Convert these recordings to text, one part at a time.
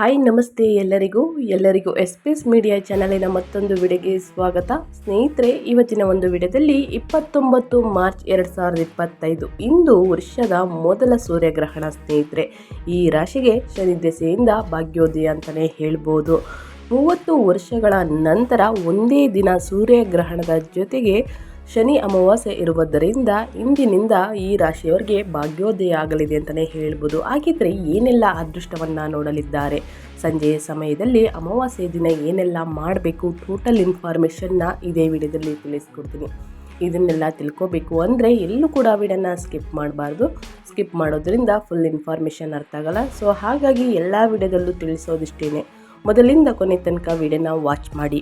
Hi, ನಮಸ್ತೆ ಎಲ್ಲರಿಗೂ. ಎಲ್ಲರಿಗೂ ಎಸ್ ಪಿ ಎಸ್ ಮೀಡಿಯಾ ಚಾನಲಿನ ಮತ್ತೊಂದು ವಿಡಿಯೋಗೆ ಸ್ವಾಗತ. ಸ್ನೇಹಿತರೆ, ಇವತ್ತಿನ ಒಂದು ವಿಡಿಯೋದಲ್ಲಿ ಇಪ್ಪತ್ತೊಂಬತ್ತು ಮಾರ್ಚ್ ಎರಡು ಸಾವಿರದ ಇಪ್ಪತ್ತೈದು, ಇಂದು ವರ್ಷದ ಮೊದಲ ಸೂರ್ಯಗ್ರಹಣ ಸ್ನೇಹಿತರೆ. ಈ ರಾಶಿಗೆ ಶನಿ ದೆಸೆಯಿಂದ ಭಾಗ್ಯೋದಯ ಅಂತಲೇ ಹೇಳ್ಬೋದು. ಮೂವತ್ತು ವರ್ಷಗಳ ನಂತರ ಒಂದೇ ದಿನ ಸೂರ್ಯಗ್ರಹಣದ ಜೊತೆಗೆ ಶನಿ ಅಮಾವಾಸ್ಯೆ ಇರುವುದರಿಂದ ಇಂದಿನಿಂದ ಈ ರಾಶಿಯವರಿಗೆ ಭಾಗ್ಯೋದಯ ಆಗಲಿದೆ ಅಂತಲೇ ಹೇಳ್ಬೋದು. ಹಾಗಿದ್ರೆ ಏನೆಲ್ಲ ಅದೃಷ್ಟವನ್ನು ನೋಡಲಿದ್ದಾರೆ? ಸಂಜೆಯ ಸಮಯದಲ್ಲಿ ಅಮಾವಾಸ್ಯೆ ದಿನ ಏನೆಲ್ಲ ಮಾಡಬೇಕು? ಟೋಟಲ್ ಇನ್ಫಾರ್ಮೇಷನ್ನ ಇದೇ ವಿಡಿಯೋದಲ್ಲಿ ತಿಳಿಸ್ಕೊಡ್ತೀನಿ. ಇದನ್ನೆಲ್ಲ ತಿಳ್ಕೋಬೇಕು ಅಂದರೆ ಎಲ್ಲೂ ಕೂಡ ವಿಡಿಯೋನ ಸ್ಕಿಪ್ ಮಾಡಬಾರ್ದು. ಸ್ಕಿಪ್ ಮಾಡೋದ್ರಿಂದ ಫುಲ್ ಇನ್ಫಾರ್ಮೇಷನ್ ಅರ್ಥ ಆಗಲ್ಲ. ಸೊ ಹಾಗಾಗಿ ಎಲ್ಲ ವಿಡಿಯೋದಲ್ಲೂ ತಿಳಿಸೋದಿಷ್ಟೇ ಮೊದಲಿಂದ ಕೊನೆ ತನಕ ವಿಡಿಯೋನ ವಾಚ್ ಮಾಡಿ.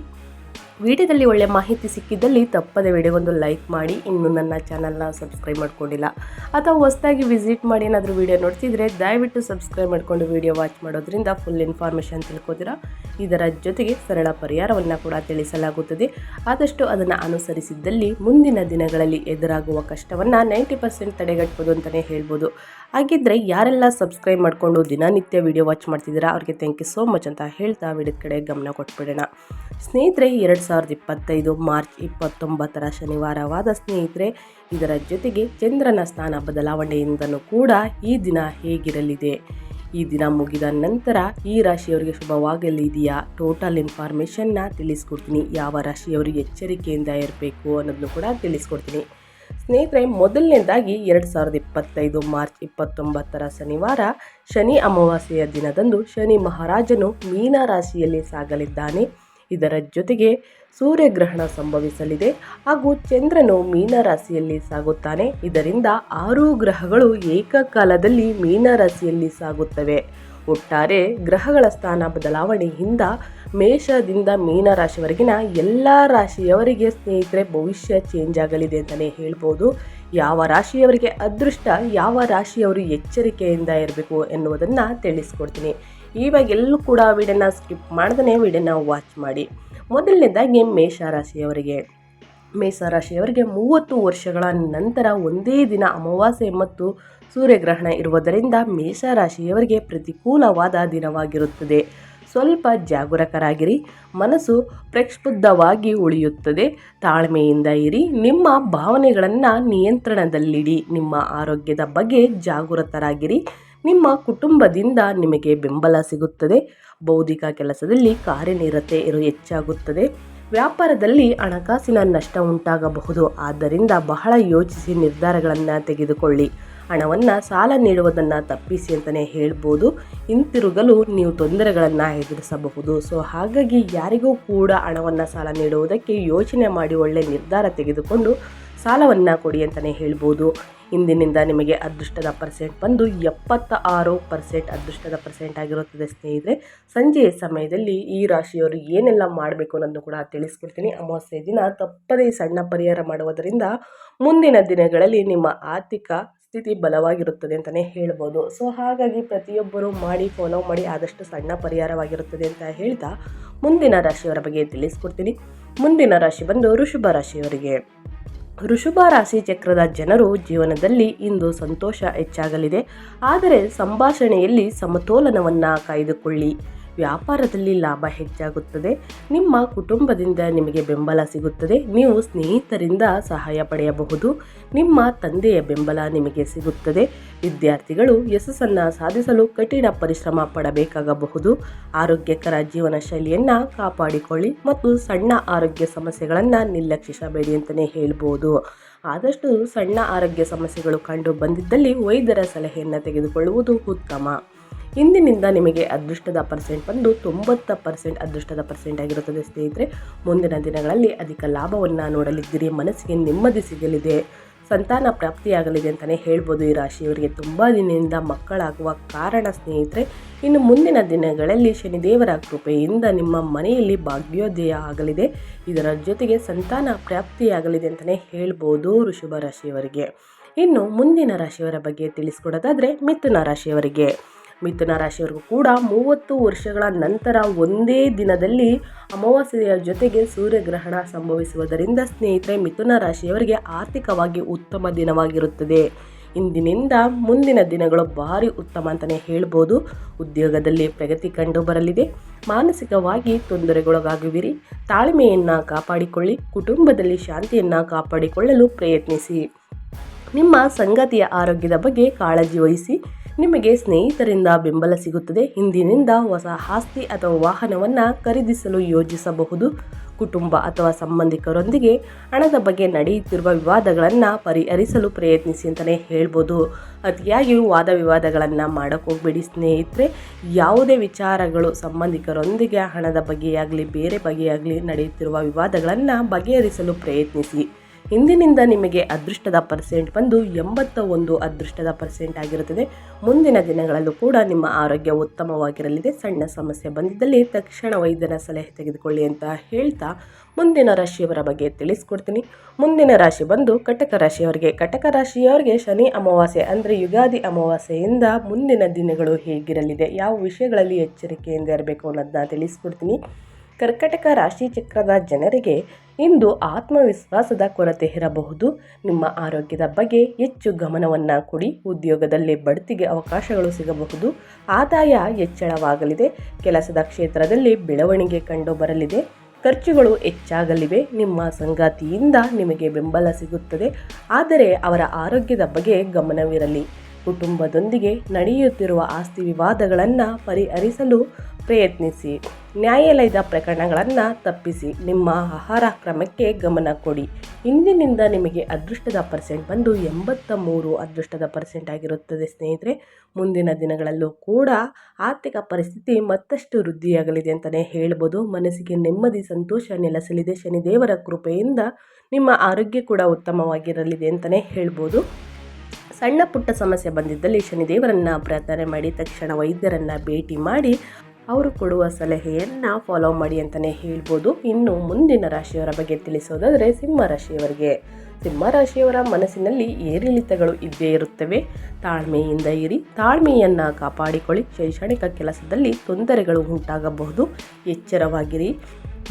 ವಿಡಿಯೋದಲ್ಲಿ ಒಳ್ಳೆ ಮಾಹಿತಿ ಸಿಕ್ಕಿದ್ದಲ್ಲಿ ತಪ್ಪದೆ ವಿಡಿಯೋಗೊಂದು ಲೈಕ್ ಮಾಡಿ. ಇನ್ನು ನನ್ನ ಚಾನಲ್ನ ಸಬ್ಸ್ಕ್ರೈಬ್ ಮಾಡ್ಕೊಂಡಿಲ್ಲ. ಅಥವಾ ಹೊಸದಾಗಿ ವಿಸಿಟ್ ಮಾಡಿ ಏನಾದರೂ ವಿಡಿಯೋ ನೋಡ್ತಿದ್ರೆ ದಯವಿಟ್ಟು ಸಬ್ಸ್ಕ್ರೈಬ್ ಮಾಡಿಕೊಂಡು ವಿಡಿಯೋ ವಾಚ್ ಮಾಡೋದ್ರಿಂದ ಫುಲ್ ಇನ್ಫಾರ್ಮೇಷನ್ ತಿಳ್ಕೊತೀರಾ? ಇದರ ಜೊತೆಗೆ ಸರಳ ಪರಿಹಾರವನ್ನು ಕೂಡ ತಿಳಿಸಲಾಗುತ್ತದೆ. ಆದಷ್ಟು ಅದನ್ನು ಅನುಸರಿಸಿದ್ದಲ್ಲಿ ಮುಂದಿನ ದಿನಗಳಲ್ಲಿ ಎದುರಾಗುವ ಕಷ್ಟವನ್ನು ನೈಂಟಿ ಪರ್ಸೆಂಟ್ ತಡೆಗಟ್ಬೋದು ಅಂತಲೇ ಹೇಳ್ಬೋದು. ಹಾಗಿದ್ರೆ ಯಾರೆಲ್ಲ ಸಬ್ಸ್ಕ್ರೈಬ್ ಮಾಡಿಕೊಂಡು ದಿನನಿತ್ಯ ವಿಡಿಯೋ ವಾಚ್ ಮಾಡ್ತಿದ್ದೀರಾ? ಅವ್ರಿಗೆ ಥ್ಯಾಂಕ್ ಯು ಸೋ ಮಚ್ ಅಂತ ಹೇಳ್ತಾ ವಿಡಿಯೋದ ಕಡೆ ಗಮನ ಕೊಟ್ಬಿಡೋಣ. ಸ್ನೇಹಿತರೆ, ಎರಡು ಸಾವಿರದ ಇಪ್ಪತ್ತೈದು ಮಾರ್ಚ್ ಇಪ್ಪತ್ತೊಂಬತ್ತರ ಶನಿವಾರವಾದ ಸ್ನೇಹಿತರೆ, ಇದರ ಜೊತೆಗೆ ಚಂದ್ರನ ಸ್ಥಾನ ಬದಲಾವಣೆಯಿಂದನೂ ಕೂಡ ಈ ದಿನ ಹೇಗಿರಲಿದೆ? ಈ ದಿನ ಮುಗಿದ ನಂತರ ಈ ರಾಶಿಯವರಿಗೆ ಶುಭವಾಗಲಿದೆಯಾ? ಟೋಟಲ್ ಇನ್ಫಾರ್ಮೇಷನ್ನ ತಿಳಿಸ್ಕೊಡ್ತೀನಿ. ಯಾವ ರಾಶಿಯವರಿಗೆ ಎಚ್ಚರಿಕೆಯಿಂದ ಇರಬೇಕು ಅನ್ನೋದನ್ನು ಕೂಡ ತಿಳಿಸ್ಕೊಡ್ತೀನಿ. ಸ್ನೇಹಿತರೆ, ಮೊದಲನೇದಾಗಿ ಎರಡು ಸಾವಿರದ ಇಪ್ಪತ್ತೈದು ಮಾರ್ಚ್ ಇಪ್ಪತ್ತೊಂಬತ್ತರ ಶನಿವಾರ ಶನಿ ಅಮಾವಾಸ್ಯೆಯ ದಿನದಂದು ಶನಿ ಮಹಾರಾಜನು ಮೀನ ರಾಶಿಯಲ್ಲಿ ಸಾಗಲಿದ್ದಾನೆ. ಇದರ ಜೊತೆಗೆ ಸೂರ್ಯಗ್ರಹಣ ಸಂಭವಿಸಲಿದೆ ಹಾಗೂ ಚಂದ್ರನು ಮೀನ ರಾಶಿಯಲ್ಲಿ ಸಾಗುತ್ತಾನೆ. ಇದರಿಂದ ಆರು ಗ್ರಹಗಳು ಏಕಕಾಲದಲ್ಲಿ ಮೀನ ರಾಶಿಯಲ್ಲಿ ಸಾಗುತ್ತವೆ. ಒಟ್ಟಾರೆ ಗ್ರಹಗಳ ಸ್ಥಾನ ಬದಲಾವಣೆಯಿಂದ ಮೇಷದಿಂದ ಮೀನ ರಾಶಿವರೆಗಿನ ಎಲ್ಲ ರಾಶಿಯವರಿಗೆ ಸ್ನೇಹಿತರೆ, ಭವಿಷ್ಯ ಚೇಂಜ್ ಆಗಲಿದೆ ಅಂತಲೇ ಹೇಳ್ಬೋದು. ಯಾವ ರಾಶಿಯವರಿಗೆ ಅದೃಷ್ಟ, ಯಾವ ರಾಶಿಯವರು ಎಚ್ಚರಿಕೆಯಿಂದ ಇರಬೇಕು ಎನ್ನುವುದನ್ನು ತಿಳಿಸ್ಕೊಡ್ತೀನಿ. ಇವಾಗ ಎಲ್ಲೂ ಕೂಡ ವಿಡಿಯೋನ ಸ್ಕಿಪ್ ಮಾಡ್ದೇ ವಿಡಿಯೋನ ವಾಚ್ ಮಾಡಿ. ಮೊದಲನೇದಾಗಿ ಮೇಷ ರಾಶಿಯವರಿಗೆ ಮೇಷರಾಶಿಯವರಿಗೆ ಮೂವತ್ತು ವರ್ಷಗಳ ನಂತರ ಒಂದೇ ದಿನ ಅಮಾವಾಸ್ಯೆ ಮತ್ತು ಸೂರ್ಯಗ್ರಹಣ ಇರುವುದರಿಂದ ಮೇಷರಾಶಿಯವರಿಗೆ ಪ್ರತಿಕೂಲವಾದ ದಿನವಾಗಿರುತ್ತದೆ. ಸ್ವಲ್ಪ ಜಾಗರೂಕರಾಗಿರಿ. ಮನಸ್ಸು ಪ್ರಕ್ಷುಬ್ಧವಾಗಿ ಉಳಿಯುತ್ತದೆ. ತಾಳ್ಮೆಯಿಂದ ಇರಿ. ನಿಮ್ಮ ಭಾವನೆಗಳನ್ನು ನಿಯಂತ್ರಣದಲ್ಲಿಡಿ. ನಿಮ್ಮ ಆರೋಗ್ಯದ ಬಗ್ಗೆ ಜಾಗೃತರಾಗಿರಿ ನಿಮ್ಮ ಕುಟುಂಬದಿಂದ ನಿಮಗೆ ಬೆಂಬಲ ಸಿಗುತ್ತದೆ. ಬೌದ್ಧಿಕ ಕೆಲಸದಲ್ಲಿ ಕಾರ್ಯನಿರತೆ ಇರು ಹೆಚ್ಚಾಗುತ್ತದೆ. ವ್ಯಾಪಾರದಲ್ಲಿ ಹಣಕಾಸಿನ ನಷ್ಟ ಉಂಟಾಗಬಹುದು. ಆದ್ದರಿಂದ ಬಹಳ ಯೋಚಿಸಿ ನಿರ್ಧಾರಗಳನ್ನು ತೆಗೆದುಕೊಳ್ಳಿ. ಹಣವನ್ನು ಸಾಲ ನೀಡುವುದನ್ನು ತಪ್ಪಿಸಿ ಅಂತಲೇ ಹೇಳ್ಬೋದು. ಹಿಂತಿರುಗಲು ನೀವು ತೊಂದರೆಗಳನ್ನು ಎದುರಿಸಬಹುದು. ಸೊ ಹಾಗಾಗಿ ಯಾರಿಗೂ ಕೂಡ ಹಣವನ್ನು ಸಾಲ ನೀಡುವುದಕ್ಕೆ ಯೋಚನೆ ಮಾಡಿ ಒಳ್ಳೆಯ ನಿರ್ಧಾರ ತೆಗೆದುಕೊಂಡು ಸಾಲವನ್ನು ಕೊಡಿ ಅಂತಲೇ ಹೇಳ್ಬೋದು. ಇಂದಿನಿಂದ ನಿಮಗೆ ಅದೃಷ್ಟದ ಪರ್ಸೆಂಟ್ ಬಂದು ಎಪ್ಪತ್ತ ಆರು ಪರ್ಸೆಂಟ್ ಅದೃಷ್ಟದ ಪರ್ಸೆಂಟ್ ಆಗಿರುತ್ತದೆ ಸ್ನೇಹಿತರೆ. ಸಂಜೆಯ ಸಮಯದಲ್ಲಿ ಈ ರಾಶಿಯವರು ಏನೆಲ್ಲ ಮಾಡಬೇಕು ಅನ್ನೋದನ್ನು ಕೂಡ ತಿಳಿಸ್ಕೊಡ್ತೀನಿ. ಅಮಾವಾಸ್ಯೆ ದಿನ ತಪ್ಪದೇ ಸಣ್ಣ ಪರಿಹಾರ ಮಾಡುವುದರಿಂದ ಮುಂದಿನ ದಿನಗಳಲ್ಲಿ ನಿಮ್ಮ ಆರ್ಥಿಕ ಸ್ಥಿತಿ ಬಲವಾಗಿರುತ್ತದೆ ಅಂತಲೇ ಹೇಳ್ಬೋದು. ಸೊ ಹಾಗಾಗಿ ಪ್ರತಿಯೊಬ್ಬರು ಮಾಡಿ ಫಾಲೋ ಮಾಡಿ ಆದಷ್ಟು ಸಣ್ಣ ಪರಿಹಾರವಾಗಿರುತ್ತದೆ ಅಂತ ಹೇಳ್ತಾ ಮುಂದಿನ ರಾಶಿಯವರ ಬಗ್ಗೆ ತಿಳಿಸ್ಕೊಡ್ತೀನಿ. ಮುಂದಿನ ರಾಶಿ ಬಂದು ಋಷಭ ರಾಶಿಯವರಿಗೆ. ಋಷಭ ರಾಶಿ ಚಕ್ರದ ಜನರು ಜೀವನದಲ್ಲಿ ಇಂದು ಸಂತೋಷ ಹೆಚ್ಚಾಗಲಿದೆ. ಆದರೆ ಸಂಭಾಷಣೆಯಲ್ಲಿ ಸಮತೋಲನವನ್ನು ಕಾಯ್ದುಕೊಳ್ಳಿ. ವ್ಯಾಪಾರದಲ್ಲಿ ಲಾಭ ಹೆಚ್ಚಾಗುತ್ತದೆ. ನಿಮ್ಮ ಕುಟುಂಬದಿಂದ ನಿಮಗೆ ಬೆಂಬಲ ಸಿಗುತ್ತದೆ. ನೀವು ಸ್ನೇಹಿತರಿಂದ ಸಹಾಯ ಪಡೆಯಬಹುದು. ನಿಮ್ಮ ತಂದೆಯ ಬೆಂಬಲ ನಿಮಗೆ ಸಿಗುತ್ತದೆ. ವಿದ್ಯಾರ್ಥಿಗಳು ಯಶಸ್ಸನ್ನು ಸಾಧಿಸಲು ಕಠಿಣ ಪರಿಶ್ರಮ ಪಡಬೇಕಾಗಬಹುದು. ಆರೋಗ್ಯಕರ ಜೀವನ ಶೈಲಿಯನ್ನು ಕಾಪಾಡಿಕೊಳ್ಳಿ ಮತ್ತು ಸಣ್ಣ ಆರೋಗ್ಯ ಸಮಸ್ಯೆಗಳನ್ನು ನಿರ್ಲಕ್ಷಿಸಬೇಡಿ ಅಂತಲೇ ಹೇಳ್ಬೋದು. ಆದಷ್ಟು ಸಣ್ಣ ಆರೋಗ್ಯ ಸಮಸ್ಯೆಗಳು ಕಂಡು ಬಂದಿದ್ದಲ್ಲಿ ವೈದ್ಯರ ಸಲಹೆಯನ್ನು ತೆಗೆದುಕೊಳ್ಳುವುದು ಉತ್ತಮ. ಇಂದಿನಿಂದ ನಿಮಗೆ ಅದೃಷ್ಟದ ಪರ್ಸೆಂಟ್ ಬಂದು ತೊಂಬತ್ತ ಪರ್ಸೆಂಟ್ ಅದೃಷ್ಟದ ಪರ್ಸೆಂಟ್ ಆಗಿರುತ್ತದೆ ಸ್ನೇಹಿತರೆ. ಮುಂದಿನ ದಿನಗಳಲ್ಲಿ ಅಧಿಕ ಲಾಭವನ್ನು ನೋಡಲಿದ್ದೀರಿ. ಮನಸ್ಸಿಗೆ ನೆಮ್ಮದಿ ಸಿಗಲಿದೆ. ಸಂತಾನ ಪ್ರಾಪ್ತಿಯಾಗಲಿದೆ ಅಂತಲೇ ಹೇಳ್ಬೋದು. ಈ ರಾಶಿಯವರಿಗೆ ತುಂಬ ದಿನದಿಂದ ಮಕ್ಕಳಾಗುವ ಕಾರಣ ಸ್ನೇಹಿತರೆ, ಇನ್ನು ಮುಂದಿನ ದಿನಗಳಲ್ಲಿ ಶನಿದೇವರ ಕೃಪೆಯಿಂದ ನಿಮ್ಮ ಮನೆಯಲ್ಲಿ ಭಾಗ್ಯೋದಯ ಆಗಲಿದೆ. ಇದರ ಜೊತೆಗೆ ಸಂತಾನ ಪ್ರಾಪ್ತಿಯಾಗಲಿದೆ ಅಂತಲೇ ಹೇಳ್ಬೋದು ಋಷಭ ರಾಶಿಯವರಿಗೆ. ಇನ್ನು ಮುಂದಿನ ರಾಶಿಯವರ ಬಗ್ಗೆ ತಿಳಿಸ್ಕೊಡೋದಾದರೆ ಮಿಥುನ ರಾಶಿಯವರಿಗೆ. ಮಿಥುನ ರಾಶಿಯವರಿಗೂ ಕೂಡ ಮೂವತ್ತು ವರ್ಷಗಳ ನಂತರ ಒಂದೇ ದಿನದಲ್ಲಿ ಅಮಾವಾಸ್ಯೆಯ ಜೊತೆಗೆ ಸೂರ್ಯಗ್ರಹಣ ಸಂಭವಿಸುವುದರಿಂದ ಸ್ನೇಹಿತರೆ, ಮಿಥುನ ರಾಶಿಯವರಿಗೆ ಆರ್ಥಿಕವಾಗಿ ಉತ್ತಮ ದಿನವಾಗಿರುತ್ತದೆ. ಇಂದಿನಿಂದ ಮುಂದಿನ ದಿನಗಳು ಭಾರಿ ಉತ್ತಮ ಅಂತಲೇ ಹೇಳ್ಬೋದು. ಉದ್ಯೋಗದಲ್ಲಿ ಪ್ರಗತಿ ಕಂಡು ಬರಲಿದೆ ಮಾನಸಿಕವಾಗಿ ತೊಂದರೆಗೊಳಗಾಗುವಿರಿ. ತಾಳ್ಮೆಯನ್ನು ಕಾಪಾಡಿಕೊಳ್ಳಿ. ಕುಟುಂಬದಲ್ಲಿ ಶಾಂತಿಯನ್ನು ಕಾಪಾಡಿಕೊಳ್ಳಲು ಪ್ರಯತ್ನಿಸಿ. ನಿಮ್ಮ ಸಂಗತಿಯ ಆರೋಗ್ಯದ ಬಗ್ಗೆ ಕಾಳಜಿ ವಹಿಸಿ. ನಿಮಗೆ ಸ್ನೇಹಿತರಿಂದ ಬೆಂಬಲ ಸಿಗುತ್ತದೆ. ಇಂದಿನಿಂದ ಹೊಸ ಆಸ್ತಿ ಅಥವಾ ವಾಹನವನ್ನು ಖರೀದಿಸಲು ಯೋಜಿಸಬಹುದು. ಕುಟುಂಬ ಅಥವಾ ಸಂಬಂಧಿಕರೊಂದಿಗೆ ಹಣದ ಬಗ್ಗೆ ನಡೆಯುತ್ತಿರುವ ವಿವಾದಗಳನ್ನು ಪರಿಹರಿಸಲು ಪ್ರಯತ್ನಿಸಿ ಅಂತಲೇ ಹೇಳ್ಬೋದು. ಅತಿಯಾಗಿ ವಾದ ವಿವಾದಗಳನ್ನು ಮಾಡೋಕ್ಕೋಗ್ಬೇಡಿ ಸ್ನೇಹಿತರೆ. ಯಾವುದೇ ವಿಚಾರಗಳು ಸಂಬಂಧಿಕರೊಂದಿಗೆ ಹಣದ ಬಗ್ಗೆಯಾಗಲಿ ಬೇರೆ ಬಗೆಯಾಗಲಿ ನಡೆಯುತ್ತಿರುವ ವಿವಾದಗಳನ್ನು ಬಗೆಹರಿಸಲು ಪ್ರಯತ್ನಿಸಿ. ಇಂದಿನಿಂದ ನಿಮಗೆ ಅದೃಷ್ಟದ ಪರ್ಸೆಂಟ್ ಬಂದು ಎಂಬತ್ತ ಒಂದು ಅದೃಷ್ಟದ ಪರ್ಸೆಂಟ್ ಆಗಿರುತ್ತದೆ. ಮುಂದಿನ ದಿನಗಳಲ್ಲೂ ಕೂಡ ನಿಮ್ಮ ಆರೋಗ್ಯ ಉತ್ತಮವಾಗಿರಲಿದೆ. ಸಣ್ಣ ಸಮಸ್ಯೆ ಬಂದಿದ್ದಲ್ಲಿ ತಕ್ಷಣ ವೈದ್ಯನ ಸಲಹೆ ತೆಗೆದುಕೊಳ್ಳಿ ಅಂತ ಹೇಳ್ತಾ ಮುಂದಿನ ರಾಶಿಯವರ ಬಗ್ಗೆ ತಿಳಿಸ್ಕೊಡ್ತೀನಿ. ಮುಂದಿನ ರಾಶಿ ಬಂದು ಕಟಕ ರಾಶಿಯವರಿಗೆ ಕಟಕ ರಾಶಿಯವರಿಗೆ ಶನಿ ಅಮಾವಾಸ್ಯೆ ಅಂದರೆ ಯುಗಾದಿ ಅಮಾವಾಸ್ಯೆಯಿಂದ ಮುಂದಿನ ದಿನಗಳು ಹೇಗಿರಲಿದೆ, ಯಾವ ವಿಷಯಗಳಲ್ಲಿ ಎಚ್ಚರಿಕೆಯಿಂದ ಇರಬೇಕು ಅನ್ನೋದನ್ನ ತಿಳಿಸ್ಕೊಡ್ತೀನಿ. ಕರ್ಕಟಕ ರಾಶಿ ಚಕ್ರದ ಜನರಿಗೆ ಇಂದು ಆತ್ಮವಿಶ್ವಾಸದ ಕೊರತೆ ಇರಬಹುದು. ನಿಮ್ಮ ಆರೋಗ್ಯದ ಬಗ್ಗೆ ಹೆಚ್ಚು ಗಮನವನ್ನು ಕೊಡಿ. ಉದ್ಯೋಗದಲ್ಲಿ ಬಡ್ತಿಗೆ ಅವಕಾಶಗಳು ಸಿಗಬಹುದು. ಆದಾಯ ಹೆಚ್ಚಳವಾಗಲಿದೆ. ಕೆಲಸದ ಕ್ಷೇತ್ರದಲ್ಲಿ ಬೆಳವಣಿಗೆ ಕಂಡು ಬರಲಿದೆ. ಖರ್ಚುಗಳು ಹೆಚ್ಚಾಗಲಿವೆ. ನಿಮ್ಮ ಸಂಗಾತಿಯಿಂದ ನಿಮಗೆ ಬೆಂಬಲ ಸಿಗುತ್ತದೆ. ಆದರೆ ಅವರ ಆರೋಗ್ಯದ ಬಗ್ಗೆ ಗಮನವಿರಲಿ. ಕುಟುಂಬದೊಂದಿಗೆ ನಡೆಯುತ್ತಿರುವ ಆಸ್ತಿ ವಿವಾದಗಳನ್ನು ಪರಿಹರಿಸಲು ಪ್ರಯತ್ನಿಸಿ. ನ್ಯಾಯಾಲಯದ ಪ್ರಕರಣಗಳನ್ನು ತಪ್ಪಿಸಿ. ನಿಮ್ಮ ಆಹಾರ ಕ್ರಮಕ್ಕೆ ಗಮನ ಕೊಡಿ. ಇಂದಿನಿಂದ ನಿಮಗೆ ಅದೃಷ್ಟದ ಪರ್ಸೆಂಟ್ ಬಂದು ಎಂಬತ್ತ ಮೂರು ಅದೃಷ್ಟದ ಪರ್ಸೆಂಟ್ ಆಗಿರುತ್ತದೆ ಸ್ನೇಹಿತರೆ. ಮುಂದಿನ ದಿನಗಳಲ್ಲೂ ಕೂಡ ಆರ್ಥಿಕ ಪರಿಸ್ಥಿತಿ ಮತ್ತಷ್ಟು ವೃದ್ಧಿಯಾಗಲಿದೆ ಅಂತಲೇ ಹೇಳ್ಬೋದು. ಮನಸ್ಸಿಗೆ ನೆಮ್ಮದಿ, ಸಂತೋಷ ನೆಲೆಸಲಿದೆ. ಶನಿದೇವರ ಕೃಪೆಯಿಂದ ನಿಮ್ಮ ಆರೋಗ್ಯ ಕೂಡ ಉತ್ತಮವಾಗಿರಲಿದೆ ಅಂತಲೇ ಹೇಳ್ಬೋದು. ಸಣ್ಣ ಪುಟ್ಟ ಸಮಸ್ಯೆ ಬಂದಿದ್ದಲ್ಲಿ ಶನಿದೇವರನ್ನು ಪ್ರಾರ್ಥನೆ ಮಾಡಿ ತಕ್ಷಣ ವೈದ್ಯರನ್ನು ಭೇಟಿ ಮಾಡಿ ಅವರು ಕೊಡುವ ಸಲಹೆಯನ್ನು ಫಾಲೋ ಮಾಡಿ ಅಂತಲೇ ಹೇಳ್ಬೋದು. ಇನ್ನು ಮುಂದಿನ ರಾಶಿಯವರ ಬಗ್ಗೆ ತಿಳಿಸೋದಾದರೆ ಸಿಂಹ ರಾಶಿಯವರ ಮನಸ್ಸಿನಲ್ಲಿ ಏರಿಳಿತಗಳು ಇದ್ದೇ ಇರುತ್ತವೆ. ತಾಳ್ಮೆಯಿಂದ ಇರಿ, ತಾಳ್ಮೆಯನ್ನು ಕಾಪಾಡಿಕೊಳ್ಳಿ. ಶೈಕ್ಷಣಿಕ ಕೆಲಸದಲ್ಲಿ ತೊಂದರೆಗಳು ಉಂಟಾಗಬಹುದು. ಎಚ್ಚರವಾಗಿರಿ.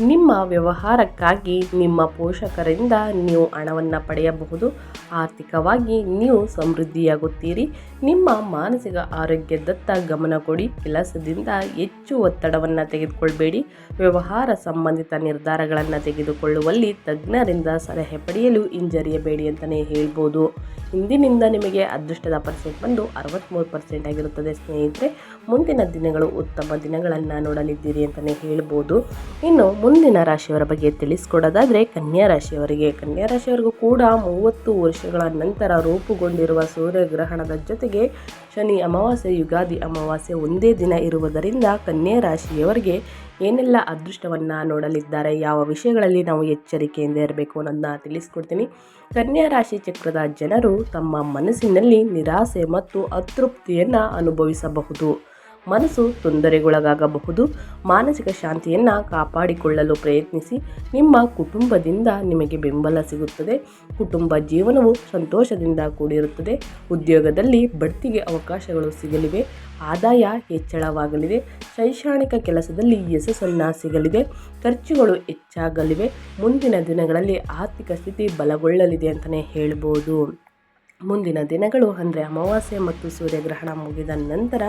ನಿಮ್ಮ ವ್ಯವಹಾರಕ್ಕಾಗಿ ನಿಮ್ಮ ಪೋಷಕರಿಂದ ನೀವು ಹಣವನ್ನು ಪಡೆಯಬಹುದು. ಆರ್ಥಿಕವಾಗಿ ನೀವು ಸಮೃದ್ಧಿಯಾಗುತ್ತೀರಿ. ನಿಮ್ಮ ಮಾನಸಿಕ ಆರೋಗ್ಯದತ್ತ ಗಮನ ಕೊಡಿ. ಕೆಲಸದಿಂದ ಹೆಚ್ಚು ಒತ್ತಡವನ್ನು ತೆಗೆದುಕೊಳ್ಬೇಡಿ. ವ್ಯವಹಾರ ಸಂಬಂಧಿತ ನಿರ್ಧಾರಗಳನ್ನು ತೆಗೆದುಕೊಳ್ಳುವಲ್ಲಿ ತಜ್ಞರಿಂದ ಸಲಹೆ ಪಡೆಯಲು ಹಿಂಜರಿಯಬೇಡಿ ಅಂತಲೇ ಹೇಳ್ಬೋದು. ಇಂದಿನಿಂದ ನಿಮಗೆ ಅದೃಷ್ಟದ ಪರ್ಸೆಂಟ್ ಬಂದು ಅರವತ್ತ್ಮೂರು ಪರ್ಸೆಂಟ್ ಆಗಿರುತ್ತದೆ ಸ್ನೇಹಿತರೆ. ಮುಂದಿನ ದಿನಗಳು ಉತ್ತಮ ದಿನಗಳನ್ನು ನೋಡಲಿದ್ದೀರಿ ಅಂತಲೇ ಹೇಳ್ಬೋದು. ಇನ್ನು ಮುಂದಿನ ರಾಶಿಯವರ ಬಗ್ಗೆ ತಿಳಿಸ್ಕೊಡೋದಾದರೆ ಕನ್ಯಾ ರಾಶಿಯವರಿಗೆ. ಕನ್ಯಾ ರಾಶಿಯವರಿಗೂ ಕೂಡ ಮೂವತ್ತು ವರ್ಷಗಳ ನಂತರ ರೂಪುಗೊಂಡಿರುವ ಸೂರ್ಯಗ್ರಹಣದ ಜೊತೆಗೆ ಶನಿ ಅಮಾವಾಸ್ಯೆ, ಯುಗಾದಿ ಅಮಾವಾಸ್ಯೆ ಒಂದೇ ದಿನ ಇರುವುದರಿಂದ ಕನ್ಯಾ ರಾಶಿಯವರಿಗೆ ಏನೆಲ್ಲ ಅದೃಷ್ಟವನ್ನು ನೋಡಲಿದ್ದಾರೆ, ಯಾವ ವಿಷಯಗಳಲ್ಲಿ ನಾವು ಎಚ್ಚರಿಕೆಯಿಂದ ಇರಬೇಕು ಅನ್ನೋದನ್ನ ತಿಳಿಸ್ಕೊಡ್ತೀನಿ. ಕನ್ಯಾ ರಾಶಿ ಚಕ್ರದ ಜನರು ತಮ್ಮ ಮನಸ್ಸಿನಲ್ಲಿ ನಿರಾಸೆ ಮತ್ತು ಅತೃಪ್ತಿಯನ್ನು ಅನುಭವಿಸಬಹುದು. ಮನಸ್ಸು ತೊಂದರೆಗೊಳಗಾಗಬಹುದು. ಮಾನಸಿಕ ಶಾಂತಿಯನ್ನು ಕಾಪಾಡಿಕೊಳ್ಳಲು ಪ್ರಯತ್ನಿಸಿ. ನಿಮ್ಮ ಕುಟುಂಬದಿಂದ ನಿಮಗೆ ಬೆಂಬಲ ಸಿಗುತ್ತದೆ. ಕುಟುಂಬ ಜೀವನವು ಸಂತೋಷದಿಂದ ಕೂಡಿರುತ್ತದೆ. ಉದ್ಯೋಗದಲ್ಲಿ ಬಡ್ತಿಗೆ ಅವಕಾಶಗಳು ಸಿಗಲಿವೆ. ಆದಾಯ ಹೆಚ್ಚಳವಾಗಲಿದೆ. ಶೈಕ್ಷಣಿಕ ಕೆಲಸದಲ್ಲಿ ಯಶಸ್ಸನ್ನು ಸಿಗಲಿದೆ. ಖರ್ಚುಗಳು ಹೆಚ್ಚಾಗಲಿವೆ. ಮುಂದಿನ ದಿನಗಳಲ್ಲಿ ಆರ್ಥಿಕ ಸ್ಥಿತಿ ಬಲಗೊಳ್ಳಲಿದೆ ಅಂತಲೇ ಹೇಳ್ಬೋದು. ಮುಂದಿನ ದಿನಗಳು ಅಂದರೆ ಅಮಾವಾಸ್ಯೆ ಮತ್ತು ಸೂರ್ಯಗ್ರಹಣ ಮುಗಿದ ನಂತರ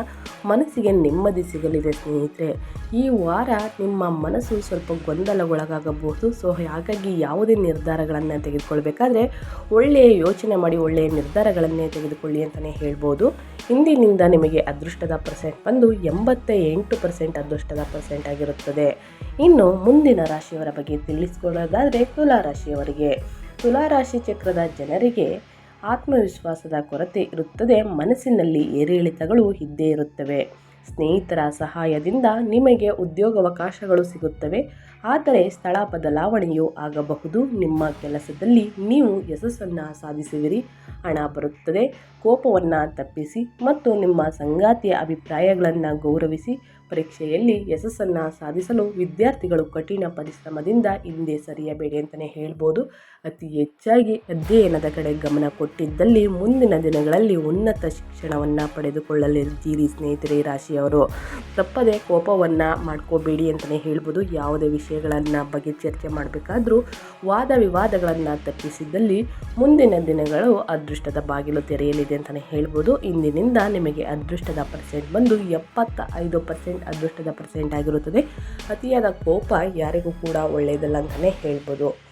ಮನಸ್ಸಿಗೆ ನೆಮ್ಮದಿ ಸಿಗಲಿದೆ ಸ್ನೇಹಿತರೆ. ಈ ವಾರ ನಿಮ್ಮ ಮನಸ್ಸು ಸ್ವಲ್ಪ ಗೊಂದಲಗೊಳಗಾಗಬಹುದು. ಸೊ, ಹಾಗಾಗಿ ಯಾವುದೇ ನಿರ್ಧಾರಗಳನ್ನು ತೆಗೆದುಕೊಳ್ಬೇಕಾದ್ರೆ ಒಳ್ಳೆಯ ಯೋಚನೆ ಮಾಡಿ ಒಳ್ಳೆಯ ನಿರ್ಧಾರಗಳನ್ನೇ ತೆಗೆದುಕೊಳ್ಳಿ ಅಂತಲೇ ಹೇಳ್ಬೋದು. ಇಂದಿನಿಂದ ನಿಮಗೆ ಅದೃಷ್ಟದ ಪರ್ಸೆಂಟ್ ಬಂದು ಎಂಬತ್ತ ಎಂಟು ಪರ್ಸೆಂಟ್ ಅದೃಷ್ಟದ ಪರ್ಸೆಂಟ್ ಆಗಿರುತ್ತದೆ. ಇನ್ನು ಮುಂದಿನ ರಾಶಿಯವರ ಬಗ್ಗೆ ತಿಳಿಸ್ಕೊಳ್ಳೋದಾದರೆ ತುಲಾ ರಾಶಿ ಚಕ್ರದ ಜನರಿಗೆ ಆತ್ಮವಿಶ್ವಾಸದ ಕೊರತೆ ಇರುತ್ತದೆ ಮನಸ್ಸಿನಲ್ಲಿ ಏರಿಳಿತಗಳು ಇದ್ದೇ ಇರುತ್ತವೆ. ಸ್ನೇಹಿತರ ಸಹಾಯದಿಂದ ನಿಮಗೆ ಉದ್ಯೋಗಾವಕಾಶಗಳು ಸಿಗುತ್ತವೆ ಆದರೆ ಸ್ಥಳ ಬದಲಾವಣೆಯೂ ಆಗಬಹುದು. ನಿಮ್ಮ ಕೆಲಸದಲ್ಲಿ ನೀವು ಯಶಸ್ಸನ್ನು ಸಾಧಿಸುವಿರಿ. ಹಣ ಬರುತ್ತದೆ. ಕೋಪವನ್ನು ತಪ್ಪಿಸಿ ಮತ್ತು ನಿಮ್ಮ ಸಂಗಾತಿಯ ಅಭಿಪ್ರಾಯಗಳನ್ನು ಗೌರವಿಸಿ. ಪರೀಕ್ಷೆಯಲ್ಲಿ ಯಶಸ್ಸನ್ನು ಸಾಧಿಸಲು ವಿದ್ಯಾರ್ಥಿಗಳು ಕಠಿಣ ಪರಿಶ್ರಮದಿಂದ ಹಿಂದೆ ಸರಿಯಬೇಡಿ ಅಂತಲೇ ಹೇಳ್ಬೋದು. ಅತಿ ಹೆಚ್ಚಾಗಿ ಅಧ್ಯಯನದ ಕಡೆ ಗಮನ ಕೊಟ್ಟಿದ್ದಲ್ಲಿ ಮುಂದಿನ ದಿನಗಳಲ್ಲಿ ಉನ್ನತ ಶಿಕ್ಷಣವನ್ನು ಪಡೆದುಕೊಳ್ಳಲಿರ್ತೀರಿ ಸ್ನೇಹಿತರೆ ರಾಶಿಯವರು. ತಪ್ಪದೆ ಕೋಪವನ್ನು ಮಾಡ್ಕೋಬೇಡಿ ಅಂತಲೇ ಹೇಳ್ಬೋದು. ಯಾವುದೇ ವಿಷಯಗಳನ್ನು ಬಗ್ಗೆ ಚರ್ಚೆ ಮಾಡಬೇಕಾದ್ರೂ ವಾದ ವಿವಾದಗಳನ್ನು ತಪ್ಪಿಸಿದ್ದಲ್ಲಿ ಮುಂದಿನ ದಿನಗಳು ಅದೃಷ್ಟದ ಬಾಗಿಲು ತೆರೆಯಲಿದೆ ಅಂತಲೇ ಹೇಳ್ಬೋದು. ಇಂದಿನಿಂದ ನಿಮಗೆ ಅದೃಷ್ಟದ ಪರ್ಸೆಂಟ್ ಬಂದು ಎಪ್ಪತ್ತ ಐದು ಪರ್ಸೆಂಟ್ ಅದೃಷ್ಟದ ಪರ್ಸೆಂಟ್ ಆಗಿರುತ್ತದೆ. ಅತಿಯಾದ ಕೋಪ ಯಾರಿಗೂ ಕೂಡ ಒಳ್ಳೆಯದಲ್ಲ ಅಂತಲೇ ಹೇಳ್ಬೋದು.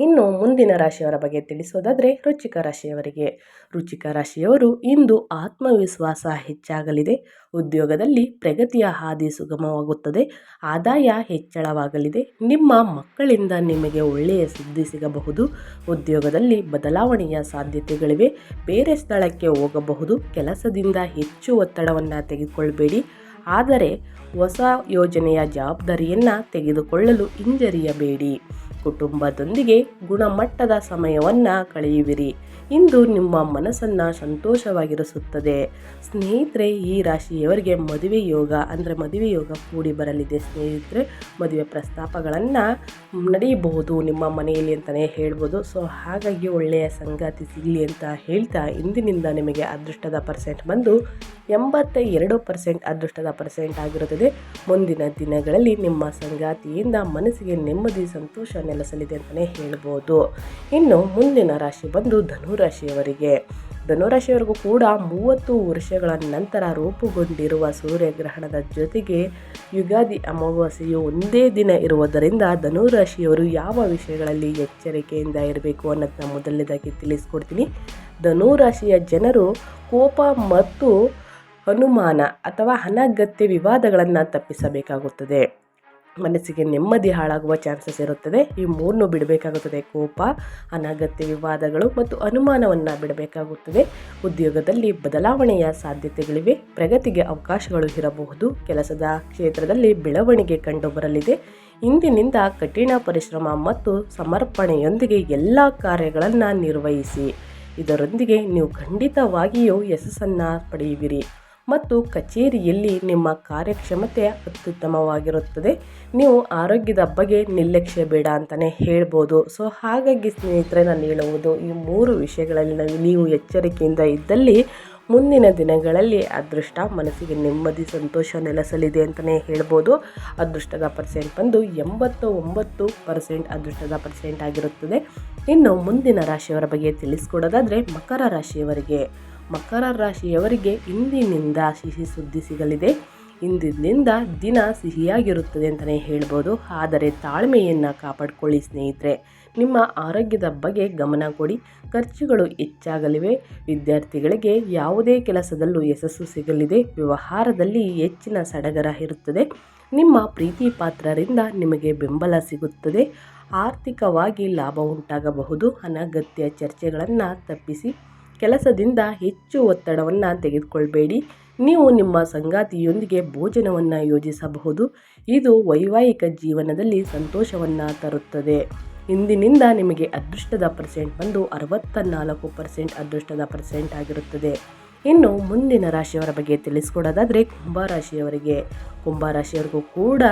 ಇನ್ನು ಮುಂದಿನ ರಾಶಿಯವರ ಬಗ್ಗೆ ತಿಳಿಸೋದಾದರೆ ರುಚಿಕ ರಾಶಿಯವರಿಗೆ. ರುಚಿಕ ರಾಶಿಯವರು ಇಂದು ಆತ್ಮವಿಶ್ವಾಸ ಹೆಚ್ಚಾಗಲಿದೆ. ಉದ್ಯೋಗದಲ್ಲಿ ಪ್ರಗತಿಯ ಹಾದಿ ಸುಗಮವಾಗುತ್ತದೆ. ಆದಾಯ ಹೆಚ್ಚಳವಾಗಲಿದೆ. ನಿಮ್ಮ ಮಕ್ಕಳಿಂದ ನಿಮಗೆ ಒಳ್ಳೆಯ ಸುದ್ದಿ ಸಿಗಬಹುದು. ಉದ್ಯೋಗದಲ್ಲಿ ಬದಲಾವಣೆಯ ಸಾಧ್ಯತೆಗಳಿವೆ. ಬೇರೆ ಸ್ಥಳಕ್ಕೆ ಹೋಗಬಹುದು. ಕೆಲಸದಿಂದ ಹೆಚ್ಚು ಒತ್ತಡವನ್ನು ತೆಗೆದುಕೊಳ್ಬೇಡಿ. ಆದರೆ ಹೊಸ ಯೋಜನೆಯ ಜವಾಬ್ದಾರಿಯನ್ನು ತೆಗೆದುಕೊಳ್ಳಲು ಹಿಂಜರಿಯಬೇಡಿ. ಕುಟುಂಬದೊಂದಿಗೆ ಗುಣಮಟ್ಟದ ಸಮಯವನ್ನು ಕಳೆಯುವಿರಿ. ಇಂದು ನಿಮ್ಮ ಮನಸ್ಸನ್ನು ಸಂತೋಷವಾಗಿರಿಸುತ್ತದೆ. ಸ್ನೇಹಿತರೆ, ಈ ರಾಶಿಯವರಿಗೆ ಮದುವೆ ಯೋಗ ಅಂದರೆ ಮದುವೆ ಯೋಗ ಕೂಡಿ ಬರಲಿದೆ. ಸ್ನೇಹಿತರೆ, ಮದುವೆ ಪ್ರಸ್ತಾಪಗಳನ್ನು ನಡೆಯಬಹುದು. ನಿಮ್ಮ ಮನೆಯಲ್ಲಿ ಅಂತಲೇ ಹೇಳ್ಬೋದು. ಸೊ ಹಾಗಾಗಿ ಒಳ್ಳೆಯ ಸಂಗಾತಿ ಸಿಗಲಿ ಅಂತ ಹೇಳ್ತಾ ಇಂದಿನಿಂದ ನಿಮಗೆ ಅದೃಷ್ಟದ ಪರ್ಸೆಂಟ್ ಬಂದು ಎಂಬತ್ತ ಎರಡು ಪರ್ಸೆಂಟ್ ಅದೃಷ್ಟದ ಪರ್ಸೆಂಟ್ ಆಗಿರುತ್ತದೆ. ಮುಂದಿನ ದಿನಗಳಲ್ಲಿ ನಿಮ್ಮ ಸಂಗಾತಿಯಿಂದ ಮನಸ್ಸಿಗೆ ನೆಮ್ಮದಿ, ಸಂತೋಷ ನೆಲೆಸಲಿದೆ ಅಂತಲೇ ಹೇಳ್ಬೋದು. ಇನ್ನು ಮುಂದಿನ ರಾಶಿ ಬಂದು ಧನುರಾಶಿಯವರಿಗೆ. ಧನುರಾಶಿಯವರಿಗೂ ಕೂಡ ಮೂವತ್ತು ವರ್ಷಗಳ ನಂತರ ರೂಪುಗೊಂಡಿರುವ ಸೂರ್ಯಗ್ರಹಣದ ಜೊತೆಗೆ ಯುಗಾದಿ ಅಮಾವಾಸ್ಯೆಯು ಒಂದೇ ದಿನ ಇರುವುದರಿಂದ ಧನುರಾಶಿಯವರು ಯಾವ ವಿಷಯಗಳಲ್ಲಿ ಎಚ್ಚರಿಕೆಯಿಂದ ಇರಬೇಕು ಅನ್ನೋದನ್ನ ಮೊದಲನೇದಾಗಿ ತಿಳಿಸ್ಕೊಡ್ತೀನಿ. ಧನುರಾಶಿಯ ಜನರು ಕೋಪ ಮತ್ತು ಅನುಮಾನ ಅಥವಾ ಅನಗತ್ಯ ವಿವಾದಗಳನ್ನು ತಪ್ಪಿಸಬೇಕಾಗುತ್ತದೆ. ಮನಸ್ಸಿಗೆ ನೆಮ್ಮದಿ ಹಾಳಾಗುವ ಚಾನ್ಸಸ್ ಇರುತ್ತದೆ. ಈ ಮೂರನ್ನು ಬಿಡಬೇಕಾಗುತ್ತದೆ. ಕೋಪ, ಅನಗತ್ಯ ವಿವಾದಗಳು ಮತ್ತು ಅನುಮಾನವನ್ನು ಬಿಡಬೇಕಾಗುತ್ತದೆ. ಉದ್ಯೋಗದಲ್ಲಿ ಬದಲಾವಣೆಯ ಸಾಧ್ಯತೆಗಳಿವೆ. ಪ್ರಗತಿಗೆ ಅವಕಾಶಗಳು ಇರಬಹುದು. ಕೆಲಸದ ಕ್ಷೇತ್ರದಲ್ಲಿ ಬೆಳವಣಿಗೆ ಕಂಡುಬರಲಿದೆ. ಇಂದಿನಿಂದ ಕಠಿಣ ಪರಿಶ್ರಮ ಮತ್ತು ಸಮರ್ಪಣೆಯೊಂದಿಗೆ ಎಲ್ಲ ಕಾರ್ಯಗಳನ್ನು ನಿರ್ವಹಿಸಿ. ಇದರೊಂದಿಗೆ ನೀವು ಖಂಡಿತವಾಗಿಯೂ ಯಶಸ್ಸನ್ನು ಪಡೆಯುವಿರಿ. ಮತ್ತು ಕಚೇರಿಯಲ್ಲಿ ನಿಮ್ಮ ಕಾರ್ಯಕ್ಷಮತೆ ಅತ್ಯುತ್ತಮವಾಗಿರುತ್ತದೆ. ನೀವು ಆರೋಗ್ಯದ ಬಗ್ಗೆ ನಿರ್ಲಕ್ಷ್ಯ ಬೇಡ ಅಂತಲೇ ಹೇಳ್ಬೋದು. ಸೊ, ಹಾಗಾಗಿ ಸ್ನೇಹಿತರೆ, ನಾನು ಹೇಳುವುದು ಈ ಮೂರು ವಿಷಯಗಳಲ್ಲಿ ನೀವು ಎಚ್ಚರಿಕೆಯಿಂದ ಇದ್ದಲ್ಲಿ ಮುಂದಿನ ದಿನಗಳಲ್ಲಿ ಅದೃಷ್ಟ, ಮನಸ್ಸಿಗೆ ನೆಮ್ಮದಿ, ಸಂತೋಷ ನೆಲೆಸಲಿದೆ ಅಂತಲೇ ಹೇಳ್ಬೋದು. ಅದೃಷ್ಟದ ಪರ್ಸೆಂಟ್ ಬಂದು ಎಂಬತ್ತು ಒಂಬತ್ತು ಪರ್ಸೆಂಟ್ ಅದೃಷ್ಟದ ಪರ್ಸೆಂಟ್ ಆಗಿರುತ್ತದೆ. ಇನ್ನು ಮುಂದಿನ ರಾಶಿಯವರ ಬಗ್ಗೆ ತಿಳಿಸ್ಕೊಡೋದಾದರೆ ಮಕರ ರಾಶಿಯವರಿಗೆ. ಮಕರ ರಾಶಿಯವರಿಗೆ ಇಂದಿನಿಂದ ಸಿಹಿ ಸುದ್ದಿ ಸಿಗಲಿದೆ. ಇಂದಿನಿಂದ ದಿನ ಸಿಹಿಯಾಗಿರುತ್ತದೆ ಅಂತಲೇ ಹೇಳ್ಬೋದು. ಆದರೆ ತಾಳ್ಮೆಯನ್ನು ಕಾಪಾಡಿಕೊಳ್ಳಿ ಸ್ನೇಹಿತರೆ. ನಿಮ್ಮ ಆರೋಗ್ಯದ ಬಗ್ಗೆ ಗಮನ ಕೊಡಿ. ಖರ್ಚುಗಳು ಹೆಚ್ಚಾಗಲಿವೆ. ವಿದ್ಯಾರ್ಥಿಗಳಿಗೆ ಯಾವುದೇ ಕೆಲಸದಲ್ಲೂ ಯಶಸ್ಸು ಸಿಗಲಿದೆ. ವ್ಯವಹಾರದಲ್ಲಿ ಹೆಚ್ಚಿನ ಸಡಗರ ಇರುತ್ತದೆ. ನಿಮ್ಮ ಪ್ರೀತಿ ಪಾತ್ರರಿಂದ ನಿಮಗೆ ಬೆಂಬಲ ಸಿಗುತ್ತದೆ. ಆರ್ಥಿಕವಾಗಿ ಲಾಭ ಉಂಟಾಗಬಹುದು. ಅನಗತ್ಯ ಚರ್ಚೆಗಳನ್ನು ತಪ್ಪಿಸಿ. ಕೆಲಸದಿಂದ ಹೆಚ್ಚು ಒತ್ತಡವನ್ನು ತೆಗೆದುಕೊಳ್ಬೇಡಿ. ನೀವು ನಿಮ್ಮ ಸಂಗಾತಿಯೊಂದಿಗೆ ಭೋಜನವನ್ನು ಯೋಜಿಸಬಹುದು. ಇದು ವೈವಾಹಿಕ ಜೀವನದಲ್ಲಿ ಸಂತೋಷವನ್ನು ತರುತ್ತದೆ. ಇಂದಿನಿಂದ ನಿಮಗೆ ಅದೃಷ್ಟದ ಪರ್ಸೆಂಟ್ ಬಂದು ಅರವತ್ತ ನಾಲ್ಕು ಪರ್ಸೆಂಟ್ ಅದೃಷ್ಟದ ಪರ್ಸೆಂಟ್ ಆಗಿರುತ್ತದೆ. ಇನ್ನು ಮುಂದಿನ ರಾಶಿಯವರ ಬಗ್ಗೆ ತಿಳಿಸ್ಕೊಡೋದಾದರೆ ಕುಂಭರಾಶಿಯವರಿಗೆ ಕುಂಭರಾಶಿಯವರಿಗೂ ಕೂಡ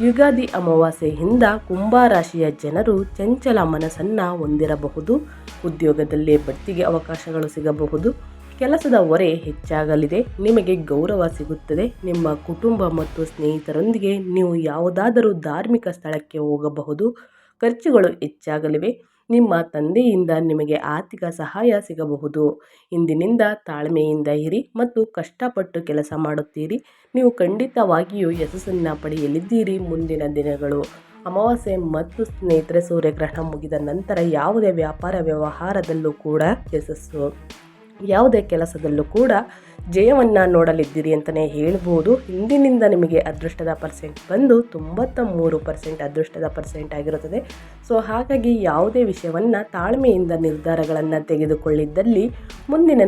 ಯುಗಾದಿ ಅಮಾವಾಸ್ಯೆಯಿಂದ ಕುಂಭರಾಶಿಯ ಜನರು ಚಂಚಲ ಮನಸ್ಸನ್ನು ಹೊಂದಿರಬಹುದು. ಉದ್ಯೋಗದಲ್ಲಿ ಬಡ್ತಿಗೆ ಅವಕಾಶಗಳು ಸಿಗಬಹುದು. ಕೆಲಸದ ಹೊರೆ ಹೆಚ್ಚಾಗಲಿದೆ. ನಿಮಗೆ ಗೌರವ ಸಿಗುತ್ತದೆ. ನಿಮ್ಮ ಕುಟುಂಬ ಮತ್ತು ಸ್ನೇಹಿತರೊಂದಿಗೆ ನೀವು ಯಾವುದಾದರೂ ಧಾರ್ಮಿಕ ಸ್ಥಳಕ್ಕೆ ಹೋಗಬಹುದು. ಖರ್ಚುಗಳು ಹೆಚ್ಚಾಗಲಿವೆ. ನಿಮ್ಮ ತಂದೆಯಿಂದ ನಿಮಗೆ ಆರ್ಥಿಕ ಸಹಾಯ ಸಿಗಬಹುದು. ಇಂದಿನಿಂದ ತಾಳ್ಮೆಯಿಂದ ಇರಿ ಮತ್ತು ಕಷ್ಟಪಟ್ಟು ಕೆಲಸ ಮಾಡುತ್ತೀರಿ. ನೀವು ಖಂಡಿತವಾಗಿಯೂ ಯಶಸ್ಸನ್ನು ಪಡೆಯಲಿದ್ದೀರಿ ಮುಂದಿನ ದಿನಗಳು ಅಮಾವಾಸ್ಯೆ ಮತ್ತು ಸ್ನೇಹಿತರೆ ಸೂರ್ಯಗ್ರಹಣ ಮುಗಿದ ನಂತರ ಯಾವುದೇ ವ್ಯಾಪಾರ ವ್ಯವಹಾರದಲ್ಲೂ ಕೂಡ ಯಶಸ್ಸು. ಯಾವುದೇ ಕೆಲಸದಲ್ಲೂ ಕೂಡ ಜಯವನ್ನು ನೋಡಲಿದ್ದೀರಿ ಅಂತಲೇ ಹೇಳ್ಬೋದು. ಹಿಂದಿನಿಂದ ನಿಮಗೆ ಅದೃಷ್ಟದ ಪರ್ಸೆಂಟ್ ಬಂದು ತೊಂಬತ್ತ ಮೂರು ಪರ್ಸೆಂಟ್ ಅದೃಷ್ಟದ ಪರ್ಸೆಂಟ್ ಆಗಿರುತ್ತದೆ. ಸೊ, ಹಾಗಾಗಿ ಯಾವುದೇ ವಿಷಯವನ್ನು ತಾಳ್ಮೆಯಿಂದ ನಿರ್ಧಾರಗಳನ್ನು ತೆಗೆದುಕೊಳ್ಳಿದ್ದಲ್ಲಿ ಮುಂದಿನ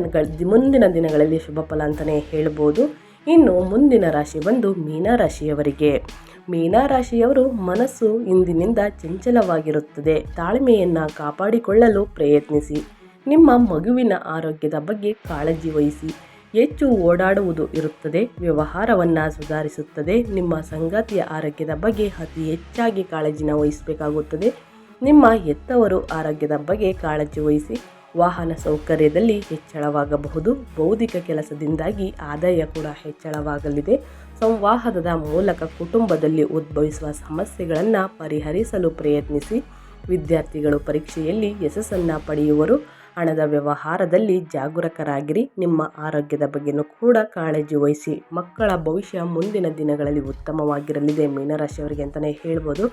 ಮುಂದಿನ ದಿನಗಳಲ್ಲಿ ಶುಭ ಫಲ ಅಂತಲೇ ಹೇಳ್ಬೋದು. ಇನ್ನು ಮುಂದಿನ ರಾಶಿ ಬಂದು ಮೀನರಾಶಿಯವರಿಗೆ ಮೀನರಾಶಿಯವರು ಮನಸ್ಸು ಇಂದಿನಿಂದ ಚಂಚಲವಾಗಿರುತ್ತದೆ. ತಾಳ್ಮೆಯನ್ನು ಕಾಪಾಡಿಕೊಳ್ಳಲು ಪ್ರಯತ್ನಿಸಿ. ನಿಮ್ಮ ಮಗುವಿನ ಆರೋಗ್ಯದ ಬಗ್ಗೆ ಕಾಳಜಿ ವಹಿಸಿ ಹೆಚ್ಚು ಓಡಾಡುವುದು ಇರುತ್ತದೆ, ವ್ಯವಹಾರವನ್ನು ಸುಧಾರಿಸುತ್ತದೆ, ನಿಮ್ಮ ಸಂಗಾತಿಯ ಆರೋಗ್ಯದ ಬಗ್ಗೆ ಅತಿ ಹೆಚ್ಚಾಗಿ ಕಾಳಜಿನ ವಹಿಸಬೇಕಾಗುತ್ತದೆ. ನಿಮ್ಮ ಹೆತ್ತವರು ಆರೋಗ್ಯದ ಬಗ್ಗೆ ಕಾಳಜಿ ವಹಿಸಿ ವಾಹನ ಸೌಕರ್ಯದಲ್ಲಿ ಹೆಚ್ಚಳವಾಗಬಹುದು. ಬೌದ್ಧಿಕ ಕೆಲಸದಿಂದಾಗಿ ಆದಾಯ ಕೂಡ ಹೆಚ್ಚಳವಾಗಲಿದೆ. ಸಂವಾಹದ ಮೂಲಕ ಕುಟುಂಬದಲ್ಲಿ ಉದ್ಭವಿಸುವ ಸಮಸ್ಯೆಗಳನ್ನು ಪರಿಹರಿಸಲು ಪ್ರಯತ್ನಿಸಿ. ವಿದ್ಯಾರ್ಥಿಗಳು ಪರೀಕ್ಷೆಯಲ್ಲಿ ಯಶಸ್ಸನ್ನು ಪಡೆಯುವರು. ಹಣದ ವ್ಯವಹಾರದಲ್ಲಿ ಜಾಗರೂಕರಾಗಿರಿ. ನಿಮ್ಮ ಆರೋಗ್ಯದ ಬಗ್ಗೆನೂ ಕೂಡ ಕಾಳಜಿ ವಹಿಸಿ. ಮಕ್ಕಳ ಭವಿಷ್ಯ ಮುಂದಿನ ದಿನಗಳಲ್ಲಿ ಉತ್ತಮವಾಗಿರಲಿದೆ. ಮೀನರಾಶಿಯವರಿಗೆ ಅಂತಲೇ ಹೇಳ್ಬೋದು.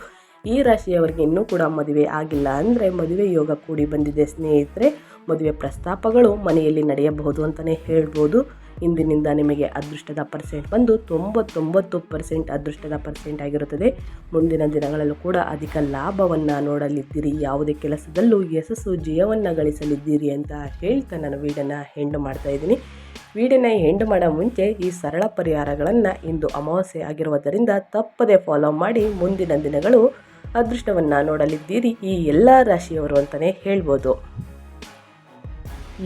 ಈ ರಾಶಿಯವರಿಗೆ ಇನ್ನೂ ಕೂಡ ಮದುವೆ ಆಗಿಲ್ಲ ಅಂದರೆ ಮದುವೆ ಯೋಗ ಕೂಡಿ ಬಂದಿದೆ. ಸ್ನೇಹಿತರೆ, ಮದುವೆ ಪ್ರಸ್ತಾಪಗಳು ಮನೆಯಲ್ಲಿ ನಡೆಯಬಹುದು ಅಂತಲೇ ಹೇಳ್ಬೋದು. ಇಂದಿನಿಂದ ನಿಮಗೆ ಅದೃಷ್ಟದ ಪರ್ಸೆಂಟ್ ಬಂದು ತೊಂಬತ್ತೊಂಬತ್ತು ಪರ್ಸೆಂಟ್ ಅದೃಷ್ಟದ ಪರ್ಸೆಂಟ್ ಆಗಿರುತ್ತದೆ. ಮುಂದಿನ ದಿನಗಳಲ್ಲೂ ಕೂಡ ಅಧಿಕ ಲಾಭವನ್ನು ನೋಡಲಿದ್ದೀರಿ. ಯಾವುದೇ ಕೆಲಸದಲ್ಲೂ ಯಶಸ್ಸು ಜಯವನ್ನು ಗಳಿಸಲಿದ್ದೀರಿ ಅಂತ ಹೇಳ್ತಾ ನಾನು ವೀಡನ್ನು ಹೆಂಡು ಮಾಡ್ತಾ ಇದ್ದೀನಿ. ವೀಡಿಯೋನ ಎಂಡ್ ಮಾಡೋ ಮುಂಚೆ ಈ ಸರಳ ಪರಿಹಾರಗಳನ್ನು ಇಂದು ಅಮಾವಾಸ್ಯೆ ಆಗಿರುವುದರಿಂದ ತಪ್ಪದೆ ಫಾಲೋ ಮಾಡಿ ಮುಂದಿನ ದಿನಗಳು ಅದೃಷ್ಟವನ್ನು ನೋಡಲಿದ್ದೀರಿ. ಈ ಎಲ್ಲ ರಾಶಿಯವರು ಅಂತಲೇ ಹೇಳ್ಬೋದು.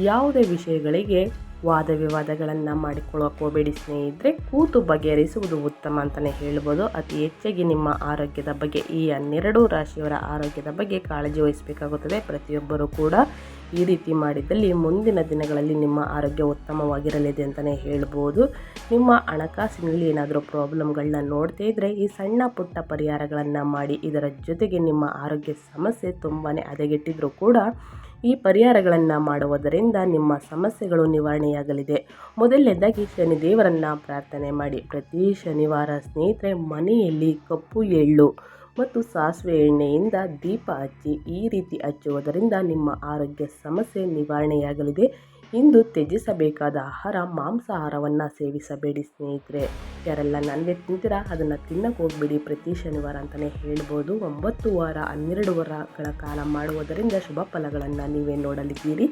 ಯಾವುದೇ ವಿಷಯಗಳಿಗೆ ವಾದ ವಿವಾದಗಳನ್ನು ಮಾಡಿಕೊಳ್ಳೋಕೆ ಹೋಗಬೇಡಿ ಸ್ನೇಹಿತರೆ. ಕೂತು ಬಗೆಹರಿಸುವುದು ಉತ್ತಮ ಅಂತಲೇ ಹೇಳ್ಬೋದು. ಅತಿ ಹೆಚ್ಚಾಗಿ ನಿಮ್ಮ ಆರೋಗ್ಯದ ಬಗ್ಗೆ, ಈ ಹನ್ನೆರಡು ರಾಶಿಯವರ ಆರೋಗ್ಯದ ಬಗ್ಗೆ ಕಾಳಜಿ ವಹಿಸಬೇಕಾಗುತ್ತದೆ. ಪ್ರತಿಯೊಬ್ಬರೂ ಕೂಡ ಈ ರೀತಿ ಮಾಡಿದ್ದಲ್ಲಿ ಮುಂದಿನ ದಿನಗಳಲ್ಲಿ ನಿಮ್ಮ ಆರೋಗ್ಯ ಉತ್ತಮವಾಗಿರಲಿದೆ ಅಂತಲೇ ಹೇಳ್ಬೋದು. ನಿಮ್ಮ ಹಣಕಾಸಿನಲ್ಲಿ ಏನಾದರೂ ಪ್ರಾಬ್ಲಮ್ಗಳನ್ನ ನೋಡ್ತಾ ಇದ್ದರೆ ಈ ಸಣ್ಣ ಪುಟ್ಟ ಪರಿಹಾರಗಳನ್ನು ಮಾಡಿ, ಇದರ ಜೊತೆಗೆ ನಿಮ್ಮ ಆರೋಗ್ಯ ಸಮಸ್ಯೆ ತುಂಬಾ ಹದಗೆಟ್ಟಿದ್ರೂ ಕೂಡ ಈ ಪರಿಹಾರಗಳನ್ನು ಮಾಡುವುದರಿಂದ ನಿಮ್ಮ ಸಮಸ್ಯೆಗಳು ನಿವಾರಣೆಯಾಗಲಿದೆ. ಮೊದಲನೇದಾಗಿ ಶನಿದೇವರನ್ನು ಪ್ರಾರ್ಥನೆ ಮಾಡಿ. ಪ್ರತಿ ಶನಿವಾರ ಸ್ನೇಹಿತರೆ, ಮನೆಯಲ್ಲಿ ಕಪ್ಪು ಎಳ್ಳು ಮತ್ತು ಸಾಸಿವೆ ಎಣ್ಣೆಯಿಂದ ದೀಪ ಹಚ್ಚಿ ಈ ರೀತಿ ಹಚ್ಚುವುದರಿಂದ ನಿಮ್ಮ ಆರೋಗ್ಯ ಸಮಸ್ಯೆ ನಿವಾರಣೆಯಾಗಲಿದೆ. ಇಂದು ತ್ಯಜಿಸಬೇಕಾದ ಆಹಾರ ಮಾಂಸಾಹಾರವನ್ನು ಸೇವಿಸಬೇಡಿ ಸ್ನೇಹಿತರೆ. ಯಾರೆಲ್ಲ ನನಗೆ ವೆಜ್ ತಿಂತೀರಾ, ಅದನ್ನು ತಿನ್ನಕ್ಕೆ ಹೋಗ್ಬೇಡಿ ಪ್ರತಿ ಶನಿವಾರ ಅಂತಲೇ ಹೇಳ್ಬೋದು. ಒಂಬತ್ತು ವಾರ, ಹನ್ನೆರಡು ವಾರಗಳ ಕಾಲ ಮಾಡುವುದರಿಂದ ಶುಭ ಫಲಗಳನ್ನು ನೀವೇ ನೋಡಲಿದ್ದೀರಿ.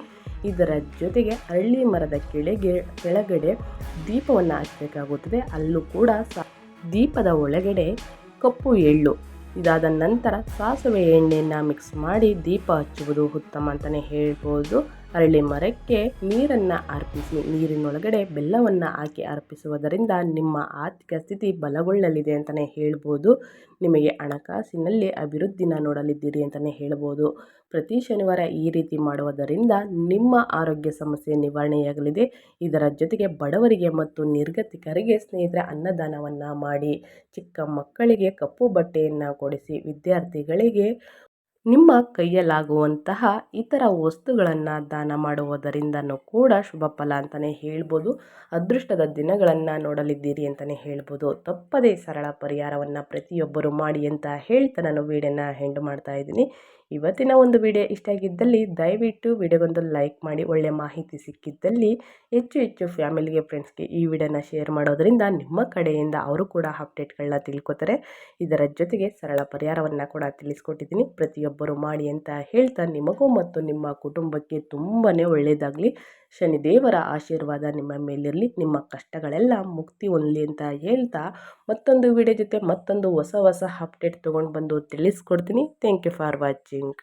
ಇದರ ಜೊತೆಗೆ ಅರಳಿ ಮರದ ಕೆಳಗೆ, ಕೆಳಗಡೆ ದೀಪವನ್ನು ಹಚ್ಚಬೇಕಾಗುತ್ತದೆ. ಅಲ್ಲೂ ಕೂಡ ಸ, ದೀಪದ ಒಳಗಡೆ ಕಪ್ಪು ಎಳ್ಳು ಇದಾದ ನಂತರ ಸಾಸಿವೆ ಎಣ್ಣೆಯನ್ನು ಮಿಕ್ಸ್ ಮಾಡಿ ದೀಪ ಹಚ್ಚುವುದು ಉತ್ತಮ ಅಂತಲೇ ಹೇಳ್ಬೋದು. ಅರಳಿ ಮರಕ್ಕೆ ನೀರನ್ನು ಅರ್ಪಿಸಿ, ನೀರಿನೊಳಗಡೆ ಬೆಲ್ಲವನ್ನು ಹಾಕಿ ಅರ್ಪಿಸುವುದರಿಂದ ನಿಮ್ಮ ಆರ್ಥಿಕ ಸ್ಥಿತಿ ಬಲಗೊಳ್ಳಲಿದೆ ಅಂತಲೇ ಹೇಳ್ಬೋದು. ನಿಮಗೆ ಹಣಕಾಸಿನಲ್ಲಿ ಅಭಿವೃದ್ಧಿನ ನೋಡಲಿದ್ದೀರಿ ಅಂತಲೇ ಹೇಳ್ಬೋದು. ಪ್ರತಿ ಶನಿವಾರ ಈ ರೀತಿ ಮಾಡುವುದರಿಂದ ನಿಮ್ಮ ಆರೋಗ್ಯ ಸಮಸ್ಯೆ ನಿವಾರಣೆಯಾಗಲಿದೆ. ಇದರ ಜೊತೆಗೆ ಬಡವರಿಗೆ ಮತ್ತು ನಿರ್ಗತಿಕರಿಗೆ ಸ್ನೇಹಿತರ ಅನ್ನದಾನವನ್ನು ಮಾಡಿ, ಚಿಕ್ಕ ಮಕ್ಕಳಿಗೆ ಕಪ್ಪು ಬಟ್ಟೆಯನ್ನು ಕೊಡಿಸಿ, ವಿದ್ಯಾರ್ಥಿಗಳಿಗೆ ನಿಮ್ಮ ಕೈಯಲ್ಲಾಗುವಂತಹ ಇತರ ವಸ್ತುಗಳನ್ನು ದಾನ ಮಾಡುವುದರಿಂದನೂ ಕೂಡ ಶುಭ ಫಲ ಅಂತಲೇ ಹೇಳ್ಬೋದು. ಅದೃಷ್ಟದ ದಿನಗಳನ್ನು ನೋಡಲಿದ್ದೀರಿ ಅಂತಲೇ ಹೇಳ್ಬೋದು. ತಪ್ಪದೇ ಸರಳ ಪರಿಹಾರವನ್ನು ಪ್ರತಿಯೊಬ್ಬರು ಮಾಡಿ ಅಂತ ಹೇಳ್ತಾ ನಾನು ವೀಡಿಯೋನ ಹೆಂಡ್ ಮಾಡ್ತಾ ಇದ್ದೀನಿ. ಇವತ್ತಿನ ಒಂದು ವಿಡಿಯೋ ಇಷ್ಟ ಆಗಿದ್ದಲ್ಲಿ ದಯವಿಟ್ಟು ವಿಡಿಯೋಗೊಂದು ಲೈಕ್ ಮಾಡಿ ಒಳ್ಳೆಯ ಮಾಹಿತಿ ಸಿಕ್ಕಿದ್ದಲ್ಲಿ ಹೆಚ್ಚು ಹೆಚ್ಚು ಫ್ಯಾಮಿಲಿಗೆ, ಫ್ರೆಂಡ್ಸ್ಗೆ ಈ ವಿಡಿಯೋನ ಶೇರ್ ಮಾಡೋದರಿಂದ ನಿಮ್ಮ ಕಡೆಯಿಂದ ಅವರು ಕೂಡ ಅಪ್ಡೇಟ್ಗಳನ್ನ ತಿಳ್ಕೊತಾರೆ. ಇದರ ಜೊತೆಗೆ ಸರಳ ಪರಿಹಾರವನ್ನು ಕೂಡ ತಿಳಿಸ್ಕೊಟ್ಟಿದ್ದೀನಿ. ಪ್ರತಿಯೊಬ್ಬರು ಮಾಡಿ ಅಂತ ಹೇಳ್ತಾ ನಿಮಗೂ ಮತ್ತು ನಿಮ್ಮ ಕುಟುಂಬಕ್ಕೆ ತುಂಬಾ ಒಳ್ಳೆಯದಾಗಲಿ ಶನಿದೇವರ ಆಶೀರ್ವಾದ ನಿಮ್ಮ ಮೇಲಿರಲಿ, ನಿಮ್ಮ ಕಷ್ಟಗಳೆಲ್ಲ ಮುಕ್ತಿ ಹೊಂದಲಿ ಅಂತ ಹೇಳ್ತಾ ಮತ್ತೊಂದು ವಿಡಿಯೋ ಜೊತೆ ಮತ್ತೊಂದು ಹೊಸ ಹೊಸ ಅಪ್ಡೇಟ್ ತೊಗೊಂಡು ಬಂದು ತಿಳಿಸ್ಕೊಡ್ತೀನಿ. Thank you for watching